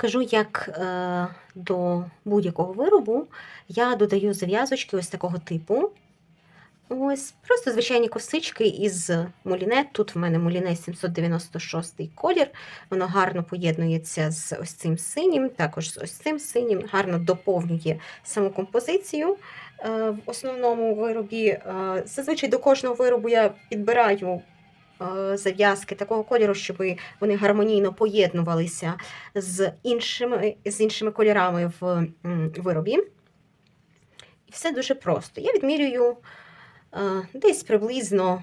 покажу, як е, до будь-якого виробу я додаю зав'язочки ось такого типу. Ось, просто звичайні косички із муліне. Тут в мене муліне 796 колір. Воно гарно поєднується з ось цим синім, також з ось цим синім, гарно доповнює саму композицію е, в основному виробі. Е, Зазвичай до кожного виробу я підбираю зав'язки такого кольору, щоб вони гармонійно поєднувалися з іншими, з іншими кольорами в виробі. І все дуже просто. Я відмірюю е, десь приблизно,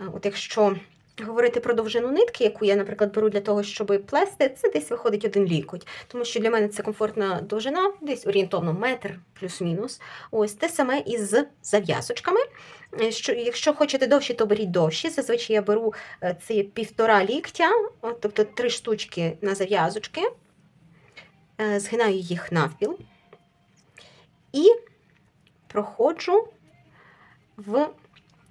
е, от якщо говорити про довжину нитки, яку я, наприклад, беру для того, щоб плести, це десь виходить один лікоть. Тому що для мене це комфортна довжина, десь орієнтовно метр плюс-мінус. Ось те саме із зав'язочками. Е, Що, якщо хочете довші, то беріть довші. Зазвичай я беру це півтора ліктя, от, тобто три штучки на зав'язочки, Е, згинаю їх навпіл і проходжу в,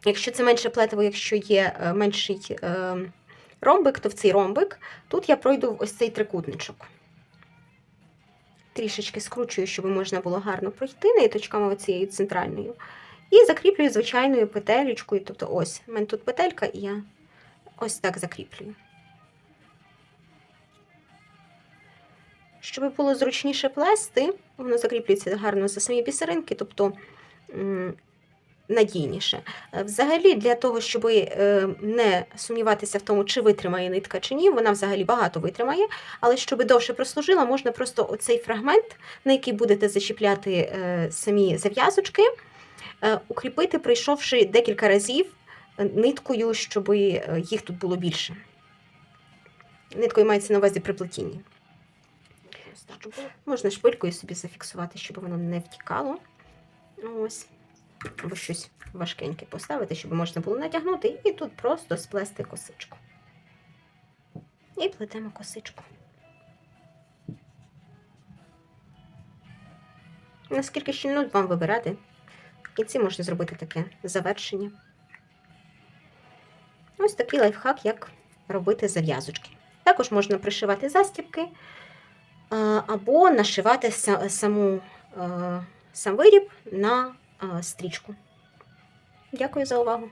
якщо це менше плетиво, якщо є е, менший е, ромбик, то в цей ромбик тут я пройду ось цей трикутничок. Трішечки скручую, щоб можна було гарно пройти ниточками оцією центральною. І закріплюю звичайною петелечкою. Тобто ось, у мене тут петелька, і я ось так закріплюю. Щоб було зручніше плести, воно закріплюється гарно за самі бісеринки, тобто надійніше. Е, Взагалі, для того, щоб е, не сумніватися в тому, чи витримає нитка чи ні, вона взагалі багато витримає, але щоб довше прослужила, можна просто оцей фрагмент, на який будете зачіпляти е, самі зав'язочки, укріпити, прийшовши декілька разів ниткою, щоб їх тут було більше. Ниткою мається на увазі при плетінні. Можна шпилькою собі зафіксувати, щоб воно не втікало. Ось. Або щось важкеньке поставити, щоб можна було натягнути, і тут просто сплести косичку. І плетемо косичку. Наскільки щільно вам вибирати. В кінці можна зробити таке завершення. Ось такий лайфхак, як робити зав'язочки. Також можна пришивати застібки або нашивати саму, е, сам виріб на стрічку. Дякую за увагу!